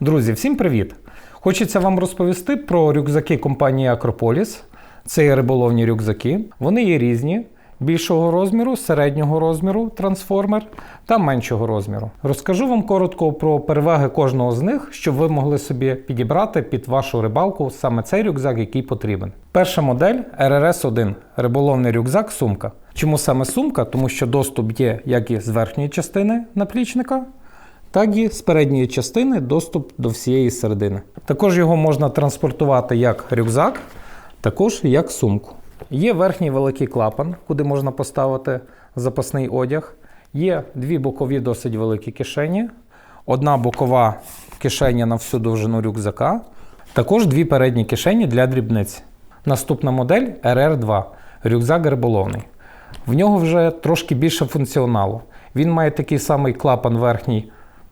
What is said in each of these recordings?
Друзі, всім привіт! Хочеться вам розповісти про рюкзаки компанії Акрополіс. Це є риболовні рюкзаки. Вони є різні: більшого розміру, середнього розміру трансформер та меншого розміру. Розкажу вам коротко про переваги кожного з них, щоб ви могли собі підібрати під вашу рибалку саме цей рюкзак, який потрібен. Перша модель RRS-1 риболовний рюкзак сумка. Чому саме сумка? Тому що доступ є як і з верхньої частини наплічника, так і з передньої частини доступ до всієї середини. Також його можна транспортувати як рюкзак, також як сумку. Є верхній великий клапан, куди можна поставити запасний одяг. Є дві бокові досить великі кишені, одна бокова кишеня на всю довжину рюкзака, також дві передні кишені для дрібниць. Наступна модель RR2 рюкзак риболовний. В нього вже трошки більше функціоналу. Він має такий самий клапан верхній,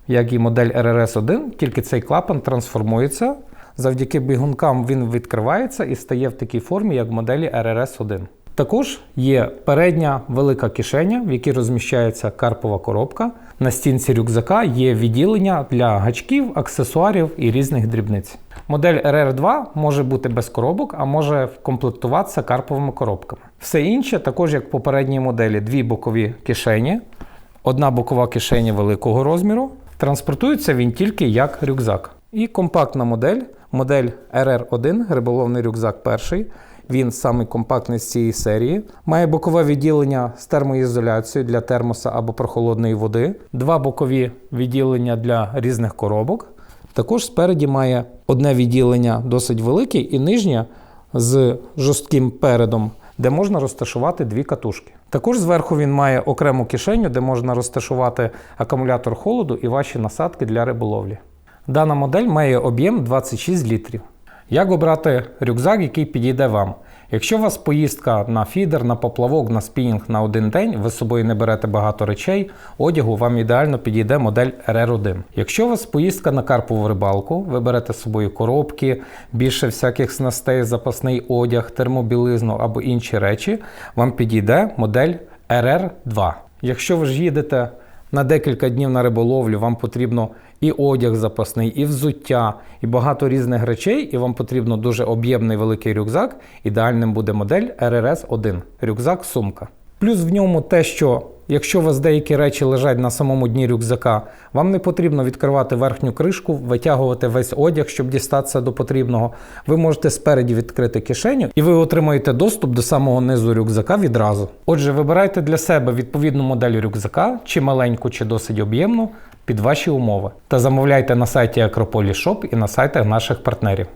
як і модель RRS1, тільки цей клапан трансформується. Завдяки бігункам він відкривається і стає в такій формі, як в моделі RRS1. Також є передня велика кишеня, в якій розміщається карпова коробка. На стінці рюкзака є відділення для гачків, аксесуарів і різних дрібниць. Модель RR2 може бути без коробок, а може комплектуватися карповими коробками. Все інше, також як в попередній моделі, дві бокові кишені, одна бокова кишеня великого розміру. Транспортується він тільки як рюкзак. І компактна модель, модель RR1, риболовний рюкзак перший. Він самий компактний з цієї серії. Має бокове відділення з термоізоляцією для термоса або прохолодної води, два бокові відділення для різних коробок. Також спереді має одне відділення досить велике і нижнє з жорстким передом, де можна розташувати дві катушки. Також зверху він має окрему кишеню, де можна розташувати акумулятор холоду і ваші насадки для риболовлі. Дана модель має об'єм 26 літрів. Як обрати рюкзак, який підійде вам? Якщо у вас поїздка на фідер, на поплавок, на спінінг на один день, ви з собою не берете багато речей, одягу вам ідеально підійде модель RR1. Якщо у вас поїздка на карпову рибалку, ви берете з собою коробки, більше всяких снастей, запасний одяг, термобілизну або інші речі, вам підійде модель RR2. Якщо ви ж їдете на декілька днів на риболовлю, вам потрібно і одяг запасний, і взуття, і багато різних речей, і вам потрібно дуже об'ємний великий рюкзак. Ідеальним буде модель RRS1 рюкзак-сумка. Плюс в ньому те, що якщо у вас деякі речі лежать на самому дні рюкзака, вам не потрібно відкривати верхню кришку, витягувати весь одяг, щоб дістатися до потрібного. Ви можете спереді відкрити кишеню, і ви отримаєте доступ до самого низу рюкзака відразу. Отже, вибирайте для себе відповідну модель рюкзака, чи маленьку, чи досить об'ємну, під ваші умови. Та замовляйте на сайті Acropolis Shop і на сайтах наших партнерів.